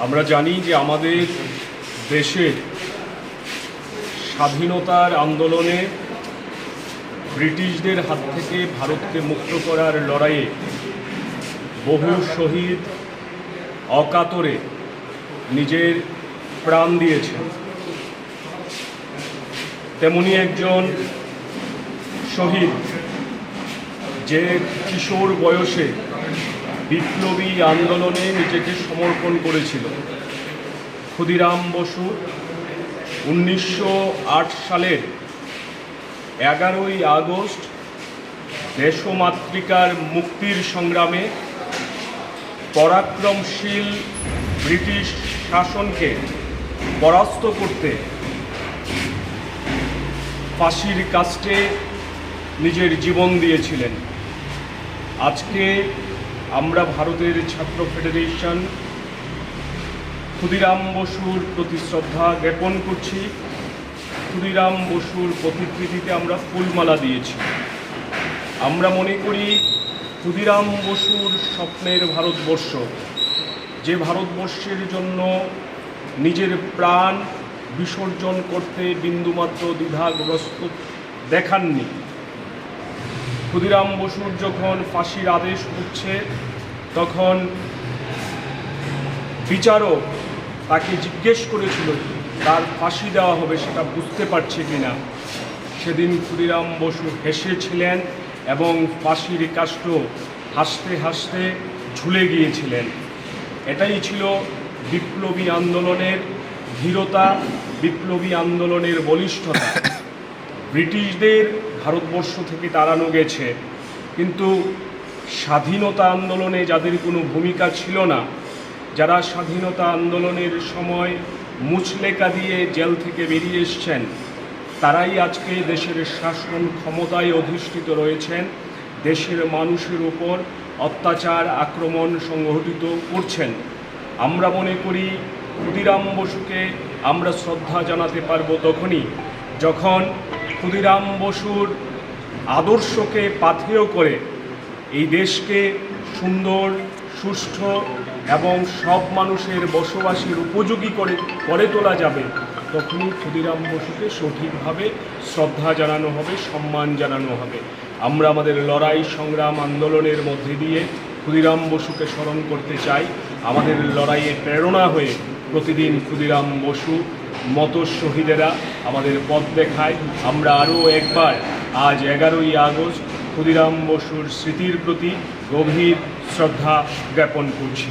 আমরা জানি যে আমাদের দেশের স্বাধীনতার আন্দোলনে ব্রিটিশদের হাত থেকে ভারতকে মুক্ত করার লড়াইয়ে বহু শহীদ অকাতরে নিজের প্রাণ দিয়েছেন। তেমনি একজন শহীদ যে কিশোর বয়সে বিপ্লবী আন্দোলনে নিজেকে সমর্পণ করেছিল। ক্ষুদিরাম বসু উনিশশো আট সালের এগারোই আগস্ট দেশমাতৃকার মুক্তির সংগ্রামে পরাক্রমশীল ব্রিটিশ শাসনকে পরাস্ত করতে ফাঁসির কাস্টে নিজের জীবন দিয়েছিলেন। আজকে আমরা ভারতের ছাত্র ফেডারেশন, ক্ষুদিরাম বসুর প্রতি শ্রদ্ধা জ্ঞাপন করছি। ক্ষুদিরাম বসুর প্রতিকৃতিতে আমরা ফুলমালা দিয়েছি। আমরা মনে করি ক্ষুদিরাম বসুর স্বপ্নের ভারতবর্ষ, যে ভারতবর্ষের জন্য নিজের প্রাণ বিসর্জন করতে বিন্দুমাত্র দ্বিধাগ্রস্ত দেখাননি। ক্ষুদিরাম বসুর যখন ফাঁসির আদেশ উঠছে, তখন বিচারক তাকে জিজ্ঞেস করেছিল, তার ফাঁসি দেওয়া হবে সেটা বুঝতে পারছে কিনা? সেদিন ক্ষুদিরাম বসু হেসেছিলেন এবং ফাঁসির কাষ্ট হাসতে হাসতে ঝুলে গিয়েছিলেন। এটাই ছিল বিপ্লবী আন্দোলনের ধীরতা, বিপ্লবী আন্দোলনের বলিষ্ঠতা। ব্রিটিশদের ভারতবর্ষ থেকে তাড়ানো গেছে। কিন্তু স্বাধীনতা আন্দোলনে যাদের কোনো ভূমিকা ছিল না, যারা স্বাধীনতা আন্দোলনের সময় মুচলেকা দিয়ে জেল থেকে বেরিয়ে এসছেন, তারাই আজকে দেশের শাসন ক্ষমতায় অধিষ্ঠিত রয়েছেন, দেশের মানুষের ওপর অত্যাচার, আক্রমণ সংঘটিত করছেন। আমরা মনে করি, ক্ষুদিরাম বসুকে আমরা শ্রদ্ধা জানাতে পারব তখনই, যখন ক্ষুদিরাম বসুর আদর্শকে পাথেয় করে এই দেশকে সুন্দর, সুষ্ঠু এবং সব মানুষের বসবাসের উপযোগী করে করে তোলা যাবে। তখনই ক্ষুদিরাম বসুকে সঠিকভাবে শ্রদ্ধা জানানো হবে, সম্মান জানানো হবে। আমরা আমাদের লড়াই, সংগ্রাম, আন্দোলনের মধ্যে দিয়ে ক্ষুদিরাম বসুকে স্মরণ করতে চাই। আমাদের লড়াইয়ে প্রেরণা হয়ে প্রতিদিন ক্ষুদিরাম বসু মতো শহীদেরা আমাদের পথ দেখায়। আমরা আরও একবার আজ এগারোই আগস্ট ক্ষুদিরাম বসুর স্মৃতির প্রতি গভীর শ্রদ্ধা জ্ঞাপন করছি।